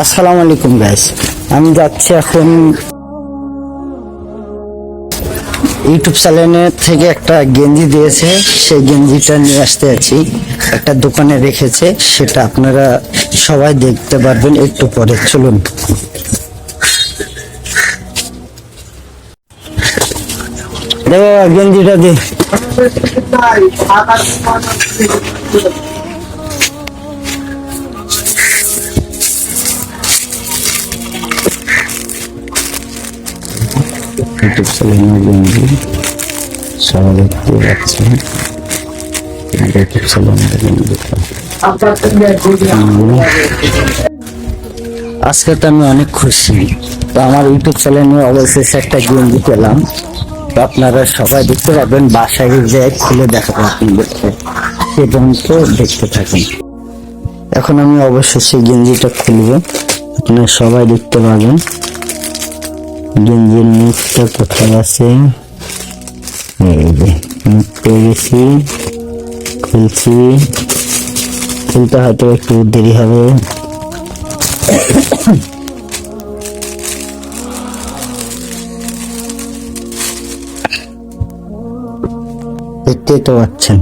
আসসালামু আলাইকুম গাইস আমি যাচ্ছি এখন ইউটিউব চ্যানেলে থেকে একটা গেঞ্জি দিয়েছে। সেই গেঞ্জিটা নিয়ে আসতে আছি। একটা দোকানে রেখেছে। সেটা আপনারা সবাই দেখতে পারবেন একটু পরে। চলুন। গেঞ্জিটা দে। ইউটিউব চ্যানেলের গেঞ্জি সবাই দেখতে ইউটিউব চ্যানেলের গেঞ্জিটা আজকে তো আমি অনেক খুশি। তো আমার ইউটিউব চ্যানেলে অবশেষে একটা গেঞ্জি পেলাম তো আপনারা সবাই দেখতে পাবেন বাসায় যে খুলে দেখাবো আপনাদেরকে। সে পর্যন্ত দেখতে থাকুন। এখন আমি অবশ্যই সেই গেঞ্জিটা খুলবো। আপনারা সবাই দেখতে পাবেন গেঞ্জির মুখটা কোথায় আছে এই যে মুখ পেয়ে গেছি খুলছি খুলতে হয়তো একটু দেরি হবে দেখতেই তো পাচ্ছেন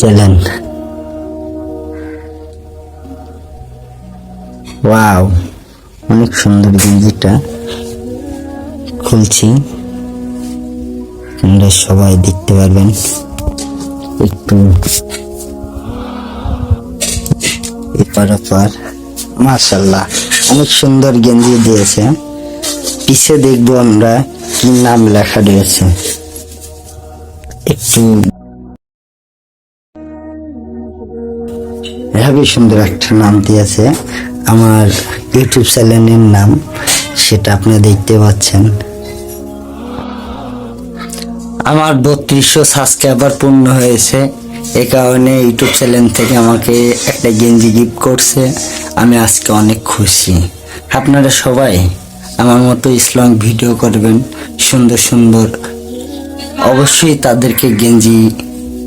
চলেন ওয়াও অনেক সুন্দর গেঞ্জিটা খুলছি। আপনারা সবাই দেখতে পারবেন। একটু এপার ওপার মাশাল্লাহ অনেক সুন্দর গেঞ্জি দিয়েছে। পিছে দেখব আমরা কি নাম লেখা রয়েছে। একটু হেবি সুন্দর একটা নাম দিয়েছে। আমার ইউটিউব চ্যানেলের নাম, সেটা আপনারা দেখতে পাচ্ছেন। আমার বত্রিশশো সাবস্ক্রাইবার পূর্ণ হয়েছে। এ কারণে ইউটিউব চ্যানেল থেকে আমাকে একটা গেঞ্জি গিফট করছে। আমি আজকে অনেক খুশি। আপনারা সবাই আমার মতো ইসলাম ভিডিও করবেন, সুন্দর সুন্দর। অবশ্যই তাদেরকে গেঞ্জি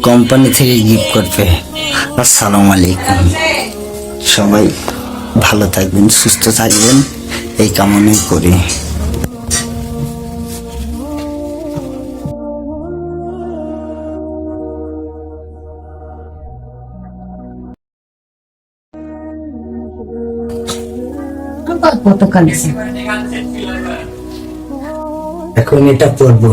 কোম্পানি থেকে গিফট করবে। আসসালামু আলাইকুম। সবাই ভালো থাকবেন সুস্থ থাকবেন। এই কামনাই করি। এখন এটা পরবো।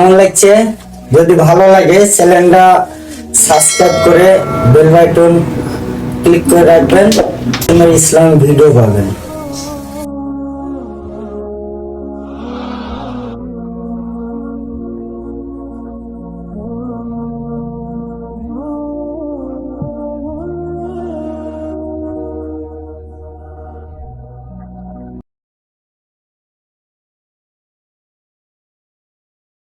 কেমন লাগছে? যদি ভালো লাগে, চ্যানেলটা সাবস্ক্রাইব করে বেল বাটন ক্লিক করে রাখবেন। ইসলামিক ভিডিও পাবেন।